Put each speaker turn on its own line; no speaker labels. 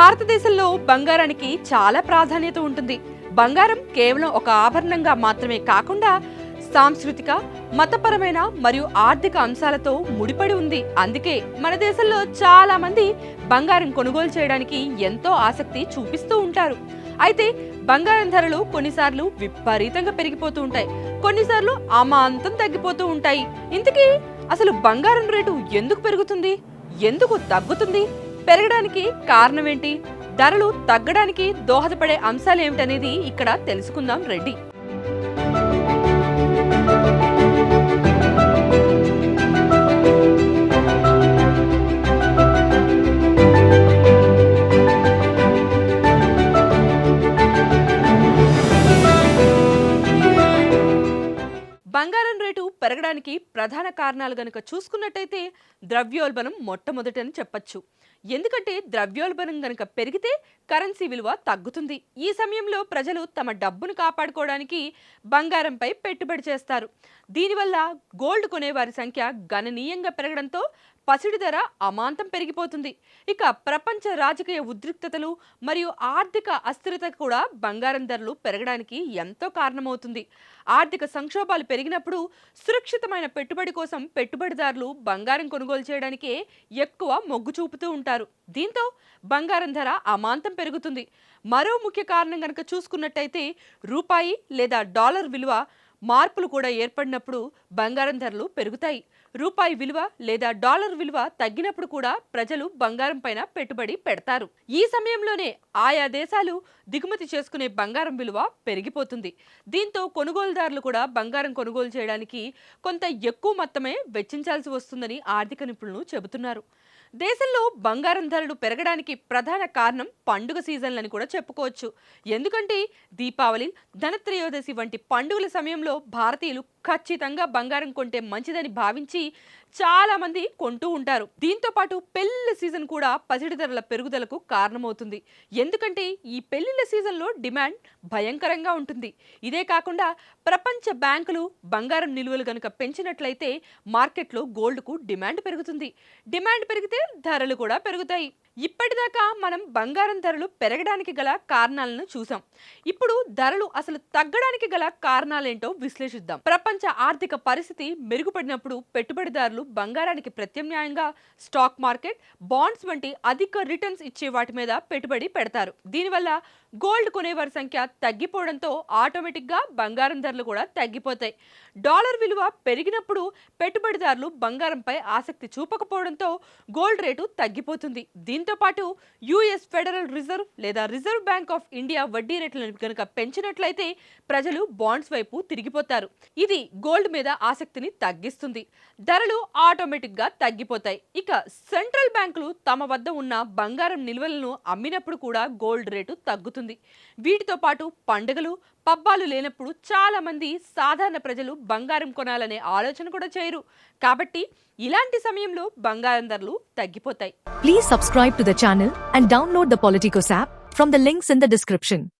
భారతదేశంలో బంగారానికి చాలా ప్రాధాన్యత ఉంటుంది. బంగారం కేవలం ఒక ఆభరణంగా మాత్రమే కాకుండా సాంస్కృతిక మతపరమైన మరియు ఆర్థిక అంశాలతో ముడిపడి ఉంది. అందుకే మన దేశంలో చాలా మంది బంగారం కొనుగోలు చేయడానికి ఎంతో ఆసక్తి చూపిస్తూ ఉంటారు. అయితే బంగారం ధరలు కొన్నిసార్లు విపరీతంగా పెరిగిపోతూ ఉంటాయి. కొన్నిసార్లు అమాంతం తగ్గిపోతూ ఉంటాయి. ఇంతకీ అసలు బంగారం రేటు ఎందుకు పెరుగుతుంది? ఎందుకు తగ్గుతుంది? పెరగడానికి కారణం ఏంటి ధరలు తగ్గడానికి దోహదపడే అంశాలు ఏమిటనేది ఇక్కడ తెలుసుకుందాం రెడ్డి. బంగారం రేటు పెరగడానికి ప్రధాన కారణాలు గనుక చూసుకున్నట్టయితే ద్రవ్యోల్బణం మొట్టమొదటని చెప్పొచ్చు. ఎందుకంటే ద్రవ్యోల్బణం గనుక పెరిగితే కరెన్సీ విలువ తగ్గుతుంది. ఈ సమయంలో ప్రజలు తమ డబ్బును కాపాడుకోవడానికి బంగారంపై పెట్టుబడి చేస్తారు. దీనివల్ల గోల్డ్ కొనేవారి సంఖ్య గణనీయంగా పెరగడంతో పసిడి ధర అమాంతం పెరిగిపోతుంది. ఇక ప్రపంచ రాజకీయ ఉద్రిక్తతలు మరియు ఆర్థిక అస్థిరత కూడా బంగారం ధరలు పెరగడానికి ఎంతో కారణమవుతుంది. ఆర్థిక సంక్షోభాలు పెరిగినప్పుడు సురక్షితమైన పెట్టుబడి కోసం పెట్టుబడిదారులు బంగారం కొనుగోలు చేయడానికే ఎక్కువ మొగ్గు చూపుతూ ఉంటారు. దీంతో బంగారం ధర అమాంతం పెరుగుతుంది. మరో ముఖ్య కారణం కనుక చూసుకున్నట్టయితే రూపాయి లేదా డాలర్ విలువ మార్పులు కూడా ఏర్పడినప్పుడు బంగారం ధరలు పెరుగుతాయి. రూపాయి విలువ లేదా డాలర్ విలువ తగ్గినప్పుడు కూడా ప్రజలు బంగారం పైన పెట్టుబడి పెడతారు. ఈ సమయంలోనే ఆయా దేశాలు దిగుమతి చేసుకునే బంగారం విలువ పెరిగిపోతుంది. దీంతో కొనుగోలుదారులు కూడా బంగారం కొనుగోలు చేయడానికి కొంత ఎక్కువ మొత్తమే వెచ్చించాల్సి వస్తుందని ఆర్థిక నిపుణులు చెబుతున్నారు. దేశంలో బంగారం ధరలు పెరగడానికి ప్రధాన కారణం పండుగ సీజన్లని కూడా చెప్పుకోవచ్చు. ఎందుకంటే దీపావళి ధనత్రయోదశి వంటి పండుగల సమయంలో భారతీయులు ఖచ్చితంగా బంగారం కొంటే మంచిదని భావించి చాలా మంది కొంటూ ఉంటారు. దీంతో పాటు పెళ్ళిళ్ళ సీజన్ కూడా పసిడి ధరల పెరుగుదలకు కారణమవుతుంది. ఎందుకంటే ఈ పెళ్ళిళ్ళ సీజన్లో డిమాండ్ భయంకరంగా ఉంటుంది. ఇదే కాకుండా ప్రపంచ బ్యాంకులు బంగారం నిల్వలు కనుక పెంచినట్లయితే మార్కెట్లో గోల్డ్కు డిమాండ్ పెరుగుతుంది. డిమాండ్ పెరిగితే ధరలు కూడా పెరుగుతాయి. ఇప్పటిదాకా మనం బంగారం ధరలు పెరగడానికి గల కారణాలను చూసాం ఇప్పుడు ధరలు అసలు తగ్గడానికి గల కారణాలేంటో విశ్లేషిద్దాం. ప్రపంచ ఆర్థిక పరిస్థితి మెరుగుపడినప్పుడు పెట్టుబడిదారులు బంగారానికి ప్రత్యామ్నాయంగా స్టాక్ మార్కెట్ బాండ్స్ వంటి అధిక రిటర్న్స్ ఇచ్చే వాటి మీద పెట్టుబడి పెడతారు. దీనివల్ల గోల్డ్ కొనేవారి సంఖ్య తగ్గిపోవడంతో ఆటోమేటిక్గా బంగారం ధరలు కూడా తగ్గిపోతాయి. డాలర్ విలువ పెరిగినప్పుడు పెట్టుబడిదారులు బంగారంపై ఆసక్తి చూపకపోవడంతో గోల్డ్ రేటు తగ్గిపోతుంది. దీంతో పాటు యుఎస్ ఫెడరల్ రిజర్వ్ లేదా రిజర్వ్ బ్యాంక్ ఆఫ్ ఇండియా వడ్డీ రేట్లను కనుక పెంచినట్లయితే ప్రజలు బాండ్స్ వైపు తిరిగిపోతారు. ఇది గోల్డ్ మీద ఆసక్తిని తగ్గిస్తుంది. ధరలు ఆటోమేటిక్గా తగ్గిపోతాయి. ఇక సెంట్రల్ బ్యాంకులు తమ వద్ద ఉన్న బంగారం నిల్వలను అమ్మినప్పుడు కూడా గోల్డ్ రేటు తగ్గుతుంది. జరుగుతుంది. వీటితో పాటు పండుగలు పబ్బాలు లేనప్పుడు చాలామంది సాధారణ ప్రజలు బంగారం కొనాలనే ఆలోచన కూడా చేయరు. కాబట్టి ఇలాంటి సమయంలో బంగారం ధరలు తగ్గిపోతాయి.
Please subscribe to the channel and download the Politicos app from the links in the description